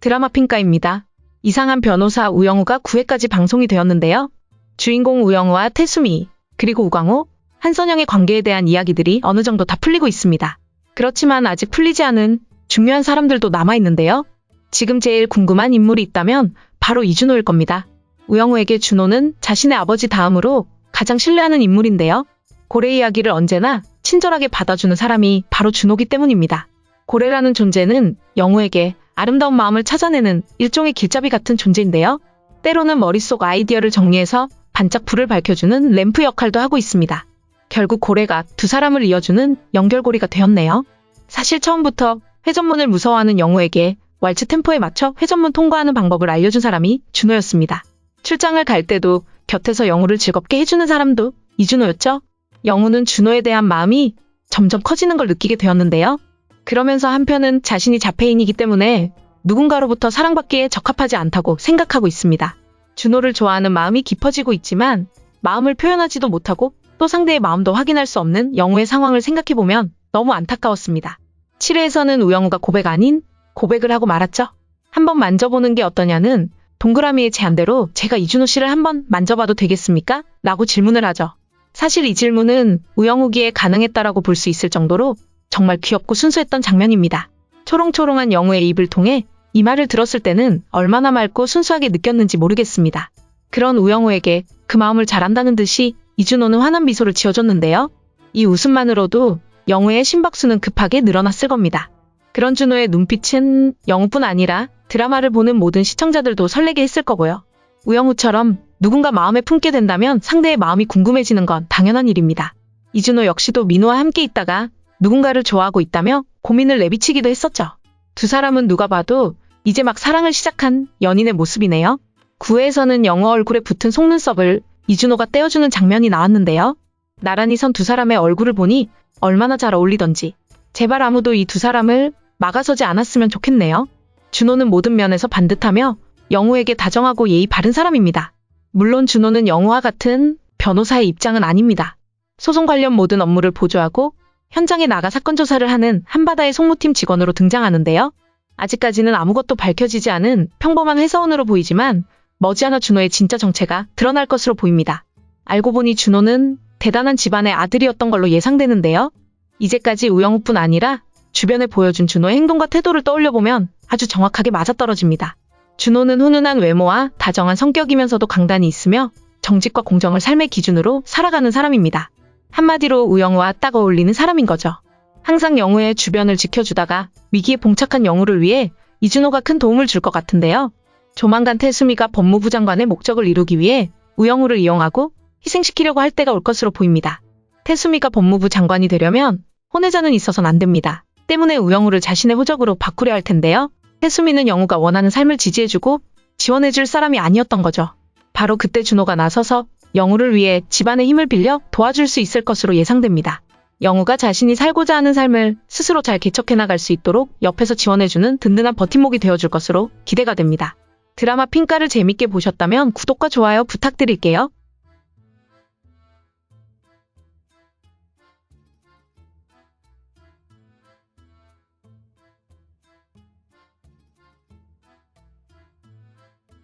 드라마 핑가입니다. 이상한 변호사 우영우가 9회까지 방송이 되었는데요. 주인공 우영우와 태수미, 그리고 우광호, 한선영의 관계에 대한 이야기들이 어느 정도 다 풀리고 있습니다. 그렇지만 아직 풀리지 않은 중요한 사람들도 남아있는데요. 지금 제일 궁금한 인물이 있다면 바로 이준호일 겁니다. 우영우에게 준호는 자신의 아버지 다음으로 가장 신뢰하는 인물인데요. 고래 이야기를 언제나 친절하게 받아주는 사람이 바로 준호기 때문입니다. 고래라는 존재는 영우에게 아름다운 마음을 찾아내는 일종의 길잡이 같은 존재인데요. 때로는 머릿속 아이디어를 정리해서 반짝 불을 밝혀주는 램프 역할도 하고 있습니다. 결국 고래가 두 사람을 이어주는 연결고리가 되었네요. 사실 처음부터 회전문을 무서워하는 영우에게 왈츠 템포에 맞춰 회전문 통과하는 방법을 알려준 사람이 준호였습니다. 출장을 갈 때도 곁에서 영우를 즐겁게 해주는 사람도 이준호였죠. 영우는 준호에 대한 마음이 점점 커지는 걸 느끼게 되었는데요. 그러면서 한편은 자신이 자폐인이기 때문에 누군가로부터 사랑받기에 적합하지 않다고 생각하고 있습니다. 준호를 좋아하는 마음이 깊어지고 있지만 마음을 표현하지도 못하고 또 상대의 마음도 확인할 수 없는 영우의 상황을 생각해보면 너무 안타까웠습니다. 7회에서는 우영우가 고백 아닌 고백을 하고 말았죠. 한번 만져보는 게 어떠냐는 동그라미의 제안대로 제가 이준호 씨를 한번 만져봐도 되겠습니까? 라고 질문을 하죠. 사실 이 질문은 우영우기에 가능했다라고 볼 수 있을 정도로 정말 귀엽고 순수했던 장면입니다. 초롱초롱한 영우의 입을 통해 이 말을 들었을 때는 얼마나 맑고 순수하게 느꼈는지 모르겠습니다. 그런 우영우에게 그 마음을 잘한다는 듯이 이준호는 환한 미소를 지어줬는데요. 이 웃음만으로도 영우의 심박수는 급하게 늘어났을 겁니다. 그런 준호의 눈빛은 영우뿐 아니라 드라마를 보는 모든 시청자들도 설레게 했을 거고요. 우영우처럼 누군가 마음에 품게 된다면 상대의 마음이 궁금해지는 건 당연한 일입니다. 이준호 역시도 민호와 함께 있다가 누군가를 좋아하고 있다며 고민을 내비치기도 했었죠. 두 사람은 누가 봐도 이제 막 사랑을 시작한 연인의 모습이네요. 9회에서는 영어 얼굴에 붙은 속눈썹을 이준호가 떼어주는 장면이 나왔는데요. 나란히 선 두 사람의 얼굴을 보니 얼마나 잘 어울리던지 제발 아무도 이 두 사람을 막아서지 않았으면 좋겠네요. 준호는 모든 면에서 반듯하며 영우에게 다정하고 예의 바른 사람입니다. 물론 준호는 영우와 같은 변호사의 입장은 아닙니다. 소송 관련 모든 업무를 보조하고 현장에 나가 사건 조사를 하는 한바다의 송무팀 직원으로 등장하는데요. 아직까지는 아무것도 밝혀지지 않은 평범한 회사원으로 보이지만 머지않아 준호의 진짜 정체가 드러날 것으로 보입니다. 알고 보니 준호는 대단한 집안의 아들이었던 걸로 예상되는데요. 이제까지 우영우뿐 아니라 주변에 보여준 준호의 행동과 태도를 떠올려보면 아주 정확하게 맞아떨어집니다. 준호는 훈훈한 외모와 다정한 성격이면서도 강단이 있으며 정직과 공정을 삶의 기준으로 살아가는 사람입니다. 한마디로 우영우와 딱 어울리는 사람인 거죠. 항상 영우의 주변을 지켜주다가 위기에 봉착한 영우를 위해 이준호가 큰 도움을 줄 것 같은데요. 조만간 태수미가 법무부 장관의 목적을 이루기 위해 우영우를 이용하고 희생시키려고 할 때가 올 것으로 보입니다. 태수미가 법무부 장관이 되려면 혼외자는 있어선 안 됩니다. 때문에 우영우를 자신의 호적으로 바꾸려 할 텐데요. 태수미는 영우가 원하는 삶을 지지해주고 지원해줄 사람이 아니었던 거죠. 바로 그때 준호가 나서서 영우를 위해 집안의 힘을 빌려 도와줄 수 있을 것으로 예상됩니다. 영우가 자신이 살고자 하는 삶을 스스로 잘 개척해 나갈 수 있도록 옆에서 지원해주는 든든한 버팀목이 되어줄 것으로 기대가 됩니다. 드라마 핑가를 재밌게 보셨다면 구독과 좋아요 부탁드릴게요.